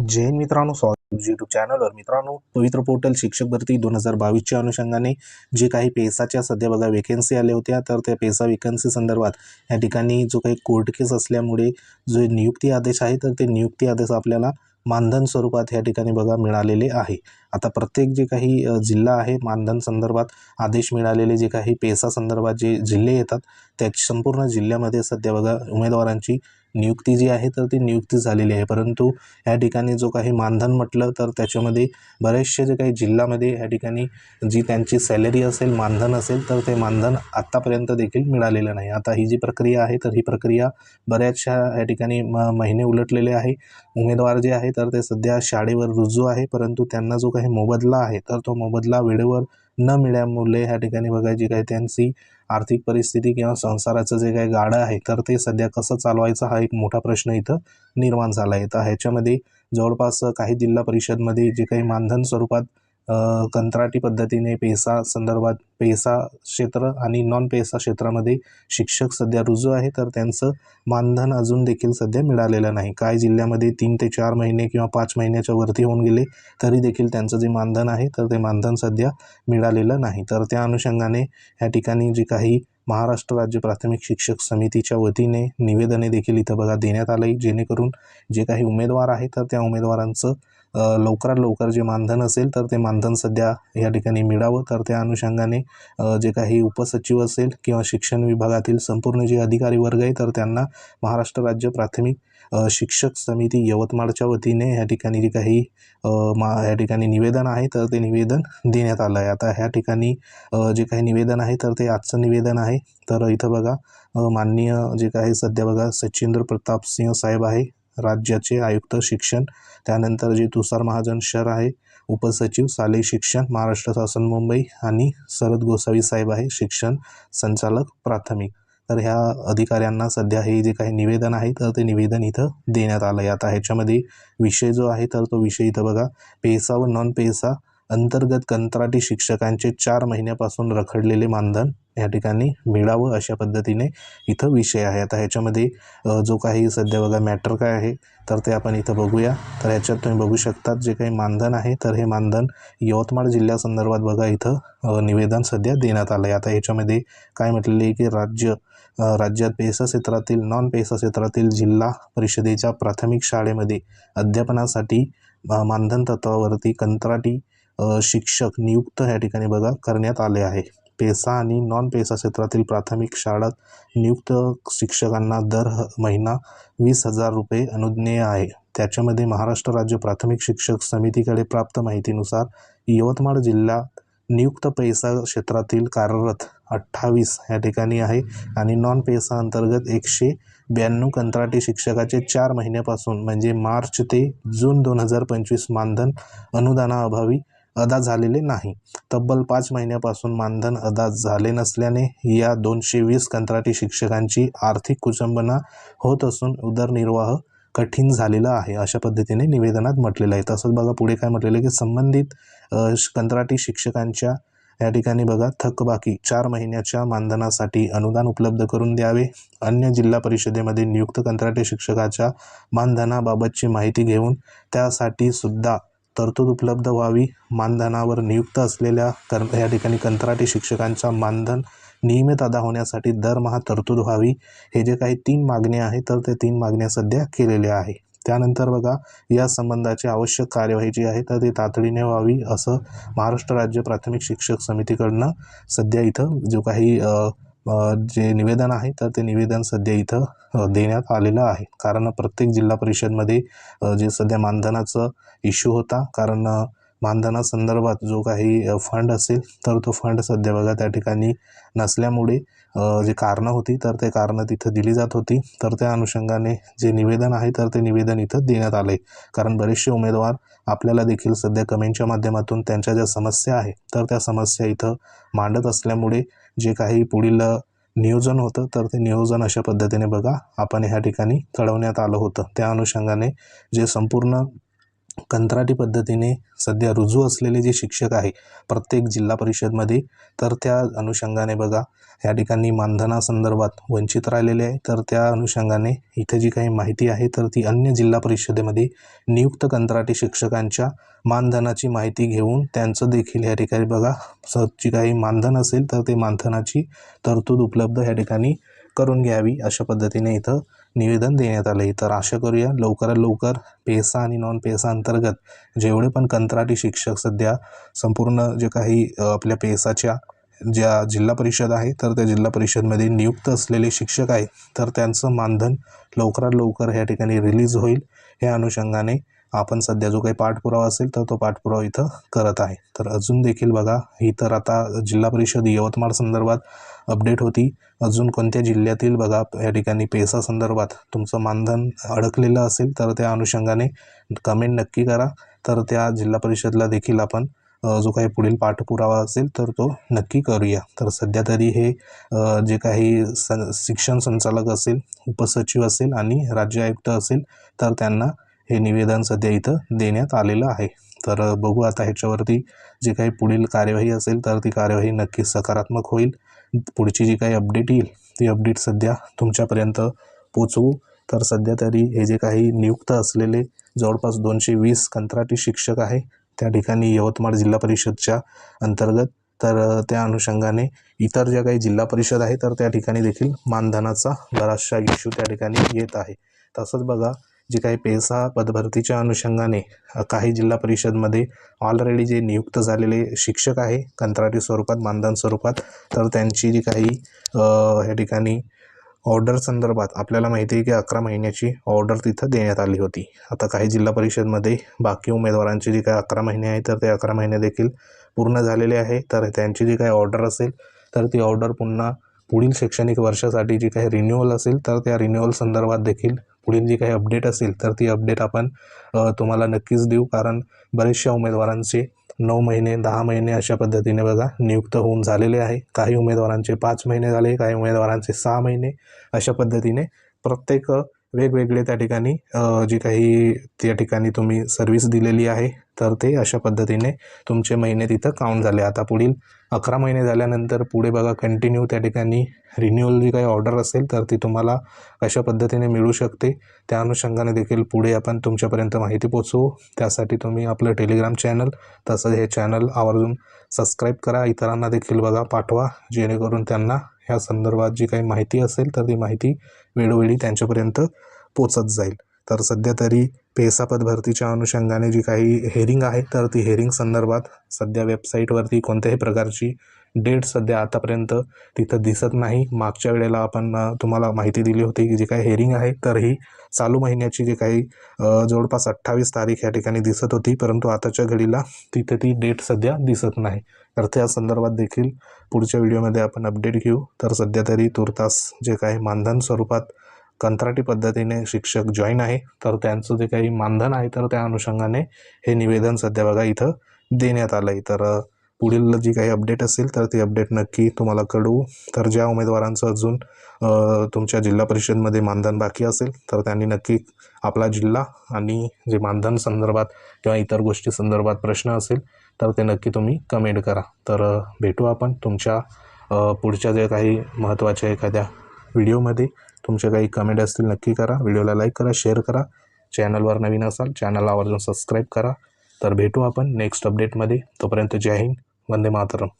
जैन मित्रांनो स्वागत यूट्यूब चॅनलवर मित्रांनो पवित्र पोर्टल शिक्षक भरती दोन हजार बावीसच्या अनुषंगाने जे काही पेसाच्या सध्या बघा वेकेन्सी आल्या होत्या तर त्या पेसा वेकन्सी संदर्भात या ठिकाणी जो काही कोर्ट केस असल्यामुळे जो नियुक्ती आदेश आहे तर ते नियुक्ती आदेश आपल्याला मानधन स्वरूपात या ठिकाणी बघा मिळालेले आहे. आता प्रत्येक जे काही जिल्हा आहे मानधन संदर्भात आदेश मिळालेले जे काही पेसा संदर्भात जे जिल्हे येतात त्या संपूर्ण जिल्ह्यामध्ये सध्या बघा उमेदवारांची नियुक्ती जी आहे तर ती नियुक्ती झालेली आहे. परंतु या ठिकाणी जो काही मानधन म्हटलं तर त्याच्यामध्ये बरेचसे जे काही जिल्ह्यामध्ये या ठिकाणी जी त्यांची सॅलरी असेल मानधन असेल तर ते मानधन आत्तापर्यंत देखील मिळालेलं नाही. आता ही जी प्रक्रिया आहे तर ही प्रक्रिया बऱ्याचशा या ठिकाणी म महिने उलटलेले आहे. उमेदवार जे आहे तर ते सध्या शाळेवर रुजू आहे. परंतु त्यांना जो काही मोबदला आहे तर तो मोबदला वेळेवर न मिळाल्यामुळे ह्या ठिकाणी बघा जी काही त्यांची आर्थिक परिस्थिती किंवा संसाराचं जे काही गाडं आहे तर ते सध्या कसं चालवायचं हा एक मोठा प्रश्न इथं निर्माण झाला आहे. तर ह्याच्यामध्ये जवळपास काही जिल्हा परिषदमध्ये जे काही मानधन स्वरूपात कंत्राटी पद्धतीने पेसा संदर्भात पेसा क्षेत्र आणि नॉन पेसा क्षेत्रामध्ये शिक्षक सध्या रुजू आहे तर त्यांचं मानधन अजून देखील सध्या मिळालेलं नाही. काय जिल्ह्यामध्ये तीन ते चार महिने किंवा पाच महिन्याच्या वरती होऊन गेले तरी देखील त्यांचं जे मानधन आहे तर ते मानधन सध्या मिळालेलं नाही. तर त्या अनुषंगाने या ठिकाणी जी काही महाराष्ट्र राज्य प्राथमिक शिक्षक समितीच्या वतीने निवेदने देखील इथं बघा देण्यात आलं आहे जेणेकरून जे काही उमेदवार आहे तर त्या उमेदवारांचं लवकरात लवकर जे मानधन असेल तर ते मानधन सध्या या ठिकाणी मिळावं. तर त्या अनुषंगाने जे काही उपसचिव असेल किंवा शिक्षण विभागातील संपूर्ण जे अधिकारी वर्ग आहे तर त्यांना महाराष्ट्र राज्य प्राथमिक शिक्षक समिती यवतमाळच्या वतीने ह्या ठिकाणी जे काही मा ह्या ठिकाणी निवेदन आहे तर ते निवेदन देण्यात आलं आहे आता ह्या ठिकाणी जे काही निवेदन आहे तर ते आजचं निवेदन आहे. तर इथं बघा माननीय जे काही सध्या बघा सचिंद्र प्रताप सिंह साहेब आहे. राज्याचे आयुक्त शिक्षण त्यानंतर जे तुषार महाजन सर आहे उपसचिव साले शिक्षण महाराष्ट्र शासन मुंबई आणि शरद गोसावी साहेब आहे शिक्षण संचालक प्राथमिक. तर ह्या अधिकाऱ्यांना सध्या हे जे काही निवेदन आहे तर ते निवेदन इथं देण्यात आलं आहे. आता ह्याच्यामध्ये विषय जो आहे तर तो विषय इथं बघा. पेसा व नॉन पेसा अंतर्गत कंत्राटी शिक्षकांचे चार महिन्यापासून रखडलेले मानधन या ठिकाणी मिळावं अशा पद्धतीने इथं विषय आहे. आता ह्याच्यामध्ये जो काही सध्या बघा मॅटर काय आहे तर ते आपण इथं बघूया. तर ह्याच्यात तुम्ही बघू शकतात जे काही मानधन आहे तर हे मानधन यवतमाळ जिल्ह्यासंदर्भात बघा इथं निवेदन सध्या देण्यात आलं आहे आता ह्याच्यामध्ये काय म्हटलेलं आहे की राज्य राज्यात पेसा क्षेत्रातील नॉन पेसा क्षेत्रातील जिल्हा परिषदेच्या प्राथमिक शाळेमध्ये अध्यापनासाठी मानधन तत्वावरती कंत्राटी शिक्षक नियुक्त या ठिकाणी बघा करण्यात आले आहे. पेसा आणि नॉन पेसा क्षेत्रातील प्राथमिक शाळात नियुक्त शिक्षकांना दर ह- महिना वीस हजार रुपये अनुज्ञेय आहे. त्याच्यामध्ये महाराष्ट्र राज्य प्राथमिक शिक्षक समितीकडे प्राप्त माहितीनुसार यवतमाळ जिल्हा नियुक्त पैसा क्षेत्रातील कार्यरत अठ्ठावीस या ठिकाणी आहे आणि नॉन पेसा अंतर्गत एकशे ब्याण्णव कंत्राटी शिक्षकाचे चार महिन्यापासून म्हणजे मार्च ते जून दोन हजार पंचवीस मानधन अनुदानाअभावी अदा झालेले नाही. तब्बल पाच महिन्यापासून मानधन अदा झाले नसल्याने या दोनशे वीस कंत्राटी शिक्षकांची आर्थिक कुचंबना होत असून उदरनिर्वाह कठीण झालेला आहे अशा पद्धतीने निवेदनात म्हटलेलं आहे. तसंच बघा पुढे काय म्हटलेलं आहे की संबंधित श- कंत्राटी शिक्षकांच्या या ठिकाणी बघा थकबाकी चार महिन्याच्या मानधनासाठी अनुदान उपलब्ध करून द्यावे. अन्य जिल्हा परिषदेमध्ये नियुक्त कंत्राटी शिक्षकाच्या मानधनाबाबतची माहिती घेऊन त्यासाठी सुद्धा तरतूद उपलब्ध व्हावी. मानधनावर नियुक्त असलेल्या कर या ठिकाणी कंत्राटी शिक्षकांचा मानधन नियमित अदा होण्यासाठी दरमहा तरतूद व्हावी. हे जे काही तीन मागण्या आहेत तर ते तीन मागण्या सध्या केलेल्या आहे त्यानंतर बघा या संबंधाची आवश्यक कार्यवाही जी आहे तर ती तातडीने व्हावी असं महाराष्ट्र राज्य प्राथमिक शिक्षक समितीकडनं सध्या इथं जो काही जे निवेदन आहे तर ते निवेदन सध्या इथं देण्यात आलेलं आहे. कारण प्रत्येक जिल्हा परिषदमध्ये जे सध्या मानधनाचं इश्यू होता कारण मानधनासंदर्भात जो काही फंड असेल तर तो फंड सध्या बघा त्या ठिकाणी नसल्यामुळे जे कारणं होती तर ते कारणं तिथं दिली जात होती. तर त्या अनुषंगाने जे निवेदन आहे तर ते निवेदन इथं देण्यात आलं आहे कारण बरेचसे उमेदवार आपल्याला देखील सध्या कमेंटच्या माध्यमातून त्यांच्या ज्या समस्या आहे तर त्या समस्या इथं मांडत असल्यामुळे जे काही पुढील नियोजन होतं तर ते नियोजन अशा पद्धतीने बघा आपण ह्या ठिकाणी कळवण्यात आलं होतं. त्या अनुषंगाने जे संपूर्ण कंत्राटी पद्धतीने सध्या रुजू असलेले जे शिक्षक आहे प्रत्येक जिल्हा परिषदमध्ये तर त्या अनुषंगाने बघा या ठिकाणी मानधनासंदर्भात वंचित राहिलेले आहे तर त्या अनुषंगाने इथे जी काही माहिती आहे तर ती अन्य जिल्हा परिषदेमध्ये नियुक्त कंत्राटी शिक्षकांच्या मानधनाची माहिती घेऊन त्यांचं देखील या ठिकाणी बघा स जी काही मानधन असेल तर ते मानधनाची तरतूद उपलब्ध या ठिकाणी करून घ्यावी अशा पद्धतीने इथं निवेदन देण्यात आलं तर आशा करूया लवकरात लवकर पेसा आणि नॉन पेसा अंतर्गत जेवढे पण कंत्राटी शिक्षक सध्या संपूर्ण जे काही आपल्या पेसाच्या ज्या जिल्हा परिषद आहे तर त्या जिल्हा परिषदमध्ये नियुक्त असलेले शिक्षक आहे तर त्यांचं मानधन लवकरात लवकर ह्या ठिकाणी रिलीज होईल. ह्या अनुषंगाने आपण सध्या जो काही पाठपुरावा असेल तर तो पाठपुरावा इथं करत आहे. तर अजून देखील बघा ही तर आता जिल्हा परिषद यवतमाळ संदर्भात अपडेट होती. अजून कोणत्या जिल्ह्यातील बघा या ठिकाणी पेसा संदर्भात तुमचं मानधन अडकलेलं असेल तर त्या अनुषंगाने कमेंट नक्की करा. तर त्या जिल्हा परिषदला देखील आपण जो काही पुढील पाठपुरावा असेल तर तो नक्की करूया. तर सध्या तरी हे जे काही स शिक्षण संचालक असेल उपसचिव असेल आणि राज्य आयुक्त असेल तर त्यांना हे निवेदन सध्या इथं देण्यात आलेलं आहे. तर बघू आता ह्याच्यावरती जे काही पुढील कार्यवाही असेल तर ती कार्यवाही नक्कीच सकारात्मक होईल. पुढची जी काही अपडेट येईल ती अपडेट सध्या तुमच्यापर्यंत पोचवू. तर सध्या तरी हे जे काही नियुक्त असलेले जवळपास दोनशे वीस कंत्राटी शिक्षक आहे त्या ठिकाणी यवतमाळ जिल्हा परिषदच्या अंतर्गत. तर त्या अनुषंगाने इतर ज्या काही जिल्हा परिषद आहे तर त्या ठिकाणी देखील मानधनाचा बराचशा इश्यू त्या ठिकाणी येत आहे. तसंच बघा जे काही पेसा पदभरतीच्या अनुषंगाने काही जिल्हा परिषदमध्ये ऑलरेडी जे नियुक्त झालेले शिक्षक आहे कंत्राटी स्वरूपात मानधन स्वरूपात तर त्यांची जी काही ह्या या ठिकाणी ऑर्डर संदर्भात आपल्याला माहिती आहे की अकरा महिन्याची ऑर्डर तिथं देण्यात आली होती. आता काही जिल्हा परिषदमध्ये बाकी उमेदवारांची जी काही अकरा महिने आहे तर ते अकरा महिने देखील पूर्ण झालेले आहे. तर त्यांची जी काही ऑर्डर असेल तर ती ऑर्डर पुन्हा पुढील शैक्षणिक वर्षासाठी जी काही रिन्युअल असेल तर त्या रिन्युअल संदर्भात देखील पुढील जी काही अपडेट असेल तर ती अपडेट आपण तुम्हाला नक्कीच देऊ. कारण बरेचशा उमेदवारांचे नऊ महिने दहा महिने अशा पद्धतीने बघा नियुक्त होऊन झालेले आहे. काही उमेदवारांचे पाच महिने झाले काही उमेदवारांचे सहा महिने अशा पद्धतीने प्रत्येक वेगवेगळे त्या ठिकाणी जी काही त्या ठिकाणी तुम्ही सर्व्हिस दिलेली आहे तर ते अशा पद्धतीने तुमचे महिने तिथं काउंट झाले. आता पुढील अकरा महिने झाल्यानंतर पुढे बघा कंटिन्यू त्या ठिकाणी रिन्युअल जी काही ऑर्डर असेल तर ती तुम्हाला अशा पद्धतीने मिळू शकते. त्या अनुषंगाने देखील पुढे आपण तुमच्यापर्यंत माहिती पोचवू त्यासाठी तुम्ही आपलं टेलिग्राम चॅनल तसंच हे चॅनल आवर्जून सबस्क्राईब करा. इतरांना देखील बघा पाठवा जेणेकरून त्यांना ह्या संदर्भात जी काही माहिती असेल तर ती माहिती वेळोवेळी त्यांच्यापर्यंत पोचत जाईल. तर सध्या तरी पेसा पदभरतीच्या अनुषंगाने जी काही हेरिंग आहे तर ती हेरिंग संदर्भात सध्या वेबसाईटवरती कोणत्याही प्रकारची डेट सध्या आतापर्यंत तिथं दिसत नाही. मागच्या वेळेला आपण तुम्हाला माहिती दिली होती की जी काही हेरिंग आहे तर ही चालू महिन्याची जी काही जवळपास अठ्ठावीस तारीख या ठिकाणी दिसत होती परंतु आताच्या घडीला तिथे ती डेट सध्या दिसत नाही. तर त्या संदर्भात देखील पुढच्या व्हिडिओमध्ये आपण अपडेट घेऊ. तर सध्या तरी तुर्तास जे काही मानधन स्वरूपात कंत्राटी पद्धतीने शिक्षक जॉईन आहे तर त्यांचं जे काही मानधन आहे तर त्या अनुषंगाने हे निवेदन सध्या बघा इथं देण्यात आलं आहे तर पुढील जी काही अपडेट असेल तर ती अपडेट नक्की तुम्हाला कळवू. तर ज्या उमेदवारांचं अजून तुमच्या जिल्हा परिषदमध्ये मानधन बाकी असेल तर त्यांनी नक्की आपला जिल्हा आणि जे मानधन संदर्भात किंवा इतर गोष्टी संदर्भात प्रश्न असेल तर ते नक्की तुम्ही कमेंट करा. तर भेटू आपण तुमच्या पुढच्या जे काही महत्त्वाच्या एखाद्या व्हिडिओमध्ये. तुमचे काही कमेंट असतील नक्की करा. व्हिडिओला लाईक करा शेअर करा. चॅनलवर नवीन असाल चॅनलला आवर्जून सबस्क्राईब करा. तर भेटू आपण नेक्स्ट अपडेटमध्ये तोपर्यंत जय हिंद. వందే మాతరం.